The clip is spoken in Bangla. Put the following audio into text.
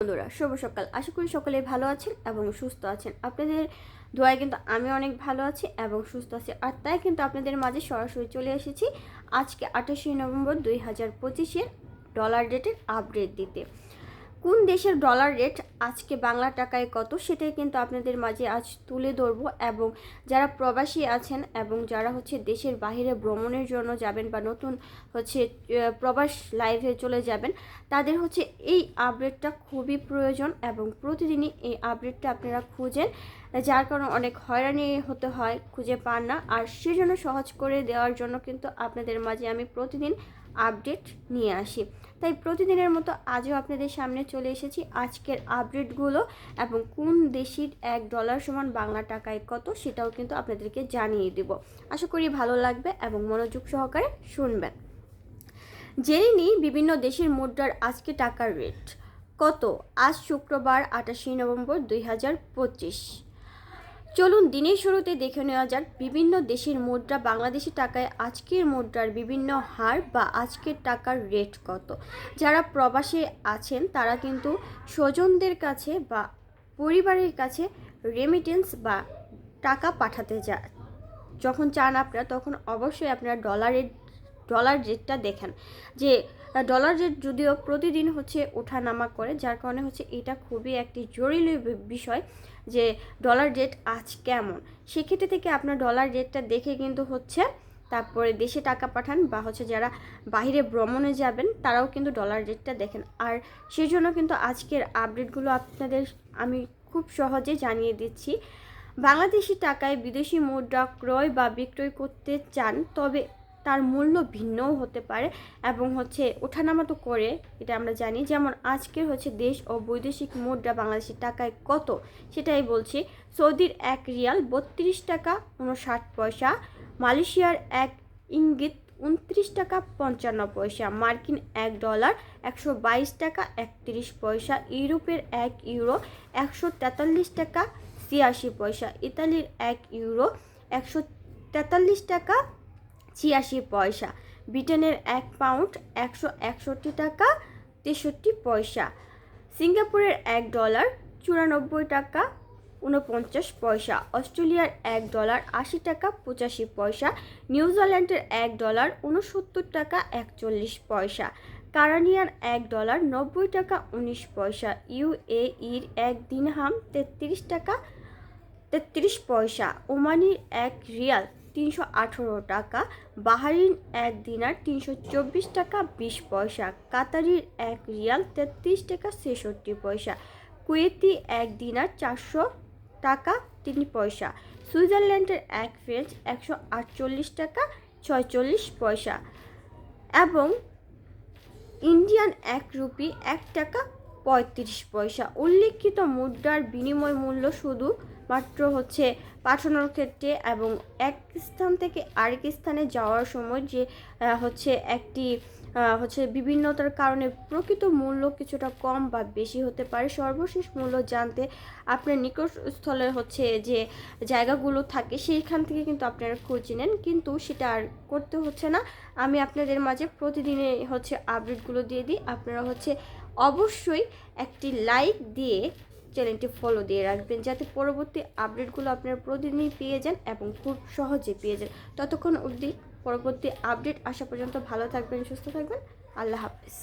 বন্ধুরা, শুভ সকাল। আশা করি সকলে ভালো আছেন এবং সুস্থ আছেন। আপনাদের দোয়ায় কিন্তু আমি অনেক ভালো আছি এবং সুস্থ আছি। আর তাই কিন্তু আপনাদের মাঝে সরাসরি চলে এসেছি আজকে আঠাশে নভেম্বর দুই হাজার পঁচিশের ডলার ডেটের আপডেট দিতে। কোন দেশের ডলার রেট আজকে বাংলা টাকায় কত সেটাই কিন্তু আপনাদের মাঝে আজ তুলে ধরবো এবং যারা প্রবাসী আছেন এবং যারা হচ্ছে দেশের বাইরে ভ্রমণের জন্য যাবেন বা নতুন হচ্ছে প্রবাস লাইভে চলে যাবেন, তাদের হচ্ছে এই আপডেটটা খুবই প্রয়োজন এবং প্রতিদিনই এই আপডেটটা আপনারা খুঁজেন, যার কারণে অনেক হয়রানি হতে হয়, খুঁজে পান না। আর সেজন্য সহজ করে দেওয়ার জন্য কিন্তু আপনাদের মাঝে আমি প্রতিদিন আপডেট নিয়ে আসি। তাই প্রতিদিনের মতো আজও আপনাদের সামনে চলে এসেছি আজকের আপডেটগুলো এবং কোন দেশের এক ডলার সমান বাংলা টাকায় কত সেটাও কিন্তু আপনাদেরকে জানিয়ে দেব। আশা করি ভালো লাগবে এবং মনোযোগ সহকারে শুনবেন। জেনে নিই বিভিন্ন দেশের মুদ্রার আজকে টাকার রেট। কত? আজ শুক্রবার আটাশে নভেম্বর দুই হাজার পঁচিশ। চলুন দিনের শুরুতে দেখে নেওয়া যাক বিভিন্ন দেশের মুদ্রা, বাংলাদেশি টাকায় আজকের মুদ্রার বিভিন্ন হার বা আজকের টাকার রেট কত? যারা প্রবাসে আছেন, তারা কিন্তু স্বজনদের কাছে বা পরিবারের কাছে রেমিটেন্স বা টাকা পাঠাতে যায় যখন চান আপনারা, তখন অবশ্যই আপনারা ডলারের ডলার রেটটা দেখেন, যে ডলার রেট যদিও প্রতিদিন হচ্ছে ওঠা নামা করে, যার কারণে হচ্ছে এটা খুবই একটি জরুরি বিষয় যে ডলার রেট আজ কেমন। সেক্ষেত্রে থেকে আপনার ডলার রেটটা দেখে কিন্তু হচ্ছে তারপরে দেশে টাকা পাঠান বা হচ্ছে যারা বাইরে ভ্রমণে যাবেন, তারাও কিন্তু ডলার রেটটা দেখেন। আর সেই জন্য কিন্তু আজকের আপডেটগুলো আপনাদের আমি খুব সহজে জানিয়ে দিচ্ছি। বাংলাদেশি টাকায় বিদেশি মুদ্রা ক্রয় বা বিক্রয় করতে চান, তবে তার মূল্য ভিন্নও হতে পারে এবং হচ্ছে ওঠানামা তো করে, এটা আমরা জানি। যেমন আজকের হচ্ছে দেশ ও বৈদেশিক মুদ্রা বাংলাদেশের টাকায় কত? সেটাই বলছি। সৌদির এক রিয়াল বত্রিশ টাকা উনষাট পয়সা, মালয়েশিয়ার এক ইঙ্গিত উনত্রিশ টাকা পঞ্চান্ন পয়সা, মার্কিন এক ডলার একশো বাইশ টাকা একত্রিশ পয়সা, ইউরোপের এক ইউরো একশো তেতাল্লিশ টাকা ছিয়াশি পয়সা, ইতালির এক ইউরো একশো তেতাল্লিশ টাকা ছিয়াশি পয়সা। ব্রিটেনের এক পাউন্ড একশো একষট্টি টাকা, তেষট্টি পয়সা। সিঙ্গাপুরের এক ডলার চুরানব্বই টাকা, উনপঞ্চাশ পয়সা। অস্ট্রেলিয়ার এক ডলার আশি টাকা, পঁচাশি পয়সা। নিউজিল্যান্ডের এক ডলার উনসত্তর টাকা, একচল্লিশ পয়সা। কারানিয়ার এক ডলার নব্বই টাকা, উনিশ পয়সা। ইউএইর এক দিনহাম তেত্রিশ টাকা, তেত্রিশ পয়সা। ওমানির এক রিয়াল তিনশো আঠেরো টাকা, বাহারিন এক দিনার তিনশো চব্বিশ টাকা বিশ পয়সা, কাতারির এক রিয়াল তেত্রিশ টাকা ছেষট্টি পয়সা, কুয়েতি এক দিনার চারশো টাকা তিন পয়সা, সুইজারল্যান্ডের এক ফ্রেঞ্চ একশো আটচল্লিশ টাকা ছয়চল্লিশ পয়সা এবং ইন্ডিয়ান এক রুপি এক টাকা পঁয়ত্রিশ পয়সা। উল্লেখিত মুদ্রার বিনিময় মূল্য শুধু মাত্র হচ্ছে পাঠানোর ক্ষেত্রে এবং এক স্থান থেকে আরেক স্থানে যাওয়ার সময় যে হচ্ছে একটি হচ্ছে বিভিন্নতার কারণে প্রকৃত মূল্য কিছুটা কম বা বেশি হতে পারে। সর্বশেষ মূল্য জানতে আপনার নিকটস্থলে হচ্ছে যে জায়গাগুলো থাকে, সেইখান থেকে কিন্তু আপনারা খোঁজ নেন। কিন্তু সেটা আর করতে হচ্ছে না। আমি আপনাদের মাঝে প্রতিদিনে হচ্ছে আপডেটগুলো দিয়ে দিই। আপনারা হচ্ছে অবশ্যই একটি লাইক দিয়ে চ্যানেলটি ফলো দিয়ে রাখবেন যাতে পরবর্তী আপডেটগুলো আপনারা প্রতিদিনই পেয়ে যান এবং খুব সহজে পেয়ে যান। ততক্ষণ অবধি পরবর্তী আপডেট আসা পর্যন্ত ভালো থাকবেন, সুস্থ থাকবেন। আল্লাহ হাফিজ।